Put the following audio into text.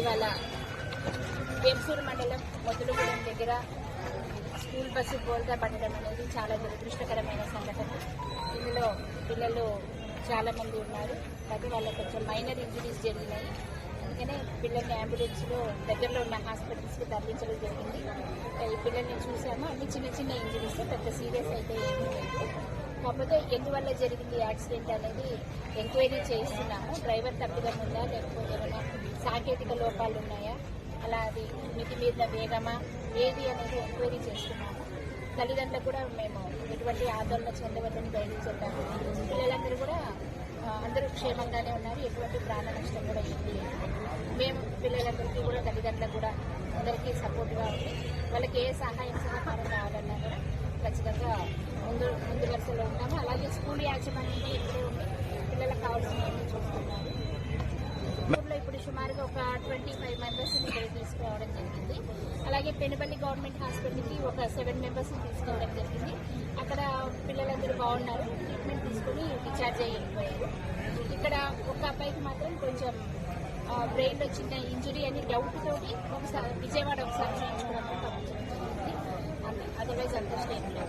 ఇవాళ వేంసూరు మండలం మొదలుగూడెం దగ్గర స్కూల్ బస్సు బోల్తా పడడం అనేది చాలా దురదృష్టకరమైన సంఘటన. ఇందులో పిల్లలు చాలామంది ఉన్నారు. కానీ వాళ్ళకి కొంచెం మైనర్ ఇంజరీస్ జరిగినాయి. అందుకనే పిల్లల్ని అంబులెన్స్లో దగ్గరలో ఉన్న హాస్పిటల్స్కి తరలించడం జరిగింది. ఈ పిల్లల్ని చూసాము. అన్ని చిన్న చిన్న ఇంజరీస్ పెద్ద సీరియస్ అయితే ఏమీ లేదు కాకపోతే ఎందువల్ల జరిగింది యాక్సిడెంట్ అనేది ఎంక్వైరీ చేయిస్తున్నాము. డ్రైవర్ తప్పిదం ఉందా లేకపోతే ఏమైనా సాంకేతిక లోపాలు ఉన్నాయా? అలా అది మితిమీరిన వేగమా? ఏది అనేది ఎంక్వైరీ చేస్తున్నాము. తల్లిదండ్రులకు కూడా మేము ఎటువంటి ఆందోళన చెందవద్దని బయటకు చెప్పాము పిల్లలందరూ కూడా అందరూ క్షేమంగానే ఉన్నారు. ఎటువంటి ప్రాణ నష్టం కూడా ఏంటి లేదు. మేము పిల్లలందరికీ కూడా తల్లిదండ్రులకు కూడా అందరికీ సపోర్ట్గా ఉంది. వాళ్ళకి ఏ సహాయం సహకారం కావాలన్నా కూడా ఖచ్చితంగా ముందు ముందు వరుసలో ఉంటాము అలాగే స్కూల్ యాజమాన్యం కూడా ఉంది. పిల్లలకు కావాల్సిన ట్వంటీ ఫైవ్ మెంబర్స్ ఇక్కడ తీసుకురావడం జరిగింది. అలాగే పెనుపల్లి గవర్నమెంట్ హాస్పిటల్కి ఒక సెవెన్ మెంబర్స్ తీసుకెళ్ళడం జరిగింది. అక్కడ పిల్లలందరూ బాగున్నారు. ట్రీట్మెంట్ తీసుకుని డిశ్చార్జ్ అయిపోయారు. ఇక్కడ ఒక అబ్బాయికి మాత్రం కొంచెం బ్రెయిన్లో చిన్న ఇంజురీ అని డౌట్ తోటి ఒకసారి విజయవాడ ఒకసారి చేయించుకోవడం పంపించడం జరిగింది అదర్వైజ్ అంత స్టేట్ లేదు